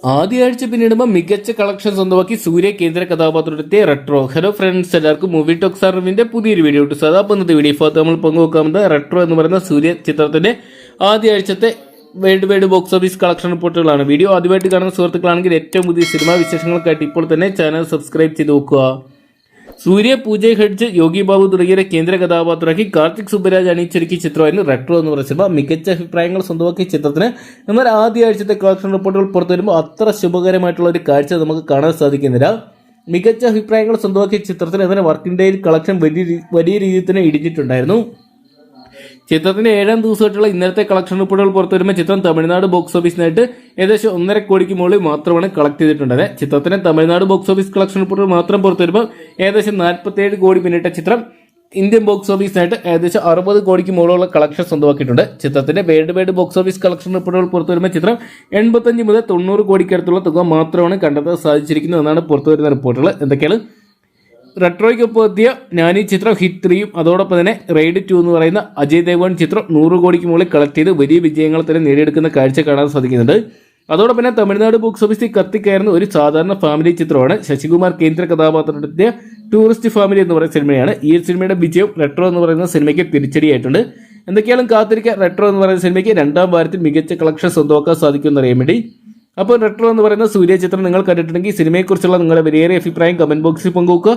ആദ്യ ആഴ്ച പിന്നിടുമ്പോൾ മികച്ച കളക്ഷൻ സ്വന്തമാക്കി സൂര്യ കേന്ദ്ര കഥാപാത്രത്തെ റെട്രോ ഹലോ ഫ്രണ്ട്സ് എല്ലാവർക്കും മൂവി ടോക് സർവിന്റെ പുതിയൊരു വീഡിയോ ഇട്ടു സദാ ഇന്നത്തെ വീഡിയോ ഭാഗത്ത് നമ്മൾ പങ്കുവെക്കാവുന്നത് റെട്രോ എന്ന് പറയുന്ന സൂര്യ ചിത്രത്തിന്റെ ആദ്യ ആഴ്ചത്തെ world wide box office collection റിപ്പോർട്ടുകളാണ് വീഡിയോ ആദ്യമായിട്ട് കാണുന്ന സുഹൃത്തുക്കളാണെങ്കിൽ ഏറ്റവും പുതിയ സിനിമാ വിശേഷങ്ങൾക്കായിട്ട് ഇപ്പോൾ തന്നെ ചാനൽ സബ്സ്ക്രൈബ് ചെയ്ത് നോക്കുക. സൂര്യ പൂജ ഹെഡ്ജ് യോഗി ബാബു തുടങ്ങിയ കേന്ദ്ര കഥാപാത്രമാക്കി കാർത്തിക് സുബ്ബരാജ് അണിയിച്ചൊരുക്കിയ ചിത്രമായിരുന്നു റെട്രോ എന്ന് പറയുന്ന സിനിമ. മികച്ച അഭിപ്രായങ്ങൾ സ്വന്തമാക്കിയ ചിത്രത്തിന് എന്നാൽ ആദ്യ ആഴ്ചത്തെ കളക്ഷൻ റിപ്പോർട്ടുകൾ പുറത്തു വരുമ്പോൾ അത്ര ശുഭകരമായിട്ടുള്ള ഒരു കാഴ്ച നമുക്ക് കാണാൻ സാധിക്കുന്നില്ല. മികച്ച അഭിപ്രായങ്ങൾ സ്വന്തമാക്കിയ ചിത്രത്തിന് എന്നാൽ വർക്കിംഗ് ഡേയിൽ കളക്ഷൻ വലിയ വലിയ രീതിയിൽ തന്നെ ഇടിഞ്ഞിട്ടുണ്ടായിരുന്നു. ചിത്രത്തിന്റെ ഏഴാം ദിവസമായിട്ടുള്ള ഇന്നലത്തെ കളക്ഷൻ റിപ്പോർട്ടുകൾ പുറത്തു വരുമ്പോൾ ചിത്രം തമിഴ്നാട് ബോക്സ് ഓഫീസിനായിട്ട് ഏകദേശം ഒന്നര കോടിക്ക് മുകളിൽ മാത്രമാണ് കളക്ട് ചെയ്തിട്ടുള്ളത്. ചിത്രത്തിന്റെ തമിഴ്നാട് ബോക്സ് ഓഫീസ് കളക്ഷൻ റിപ്പോർട്ടുകൾ മാത്രം പുറത്തു വരുമ്പോൾ ഏകദേശം നാൽപ്പത്തേഴ് കോടി പിന്നിട്ട ചിത്രം ഇന്ത്യൻ ബോക്സ് ഓഫീസിനായിട്ട് ഏകദേശം അറുപത് കോടിക്ക് മുകളിലുള്ള കളക്ഷൻ സ്വന്തമാക്കിയിട്ടുണ്ട്. ചിത്രത്തിന്റെ world wide box office collection റിപ്പോർട്ടുകൾ പുറത്തു വരുമ്പോൾ ചിത്രം എൺപത്തഞ്ച് മുതൽ തൊണ്ണൂറ് കോടിക്കടുത്തുള്ള തുക മാത്രമാണ് കണ്ടെത്താൻ സാധിച്ചിരിക്കുന്നത് എന്നാണ് പുറത്തു വരുന്ന റിപ്പോർട്ടുകൾ എന്തൊക്കെയാണ്? റെട്രോയ്ക്കൊപ്പം എത്തിയ ഞാനി ചിത്രം ഹിറ്റ് ത്രീയും അതോടൊപ്പം തന്നെ റെയ്ഡ് ടു എന്ന് പറയുന്ന അജയ് ദേവൻ ചിത്രം നൂറ് കോടിക്ക് മുകളിൽ കളക്ട് ചെയ്ത് വലിയ വിജയങ്ങൾ തന്നെ നേടിയെടുക്കുന്ന കാഴ്ച കാണാൻ സാധിക്കുന്നുണ്ട്. അതോടൊപ്പം തന്നെ തമിഴ്നാട് ബോക്സ് ഓഫീസിൽ കത്തിക്കയറുന്ന ഒരു സാധാരണ ഫാമിലി ചിത്രമാണ് ശശികുമാർ കേന്ദ്ര കഥാപാത്രത്തിന്റെ ടൂറിസ്റ്റ് ഫാമിലി എന്ന് പറയുന്ന സിനിമയാണ്. ഈ സിനിമയുടെ വിജയം റെട്രോ എന്ന് പറയുന്ന സിനിമയ്ക്ക് തിരിച്ചടിയായിട്ടുണ്ട്. എന്തൊക്കെയാലും കാത്തിരിക്കുക റെട്രോ എന്ന് പറയുന്ന സിനിമയ്ക്ക് രണ്ടാം വാരത്തിൽ മികച്ച കളക്ഷൻ സ്വന്തമാക്കാൻ സാധിക്കുമെന്ന് അറിയാൻ വേണ്ടി. അപ്പോൾ റെട്രോ എന്ന് പറയുന്ന സൂര്യ ചിത്രം നിങ്ങൾ കണ്ടിട്ടുണ്ടെങ്കിൽ സിനിമയെക്കുറിച്ചുള്ള നിങ്ങളുടെ വലിയേറെ അഭിപ്രായം കമന്റ് ബോക്സിൽ പങ്കുവെക്കുക.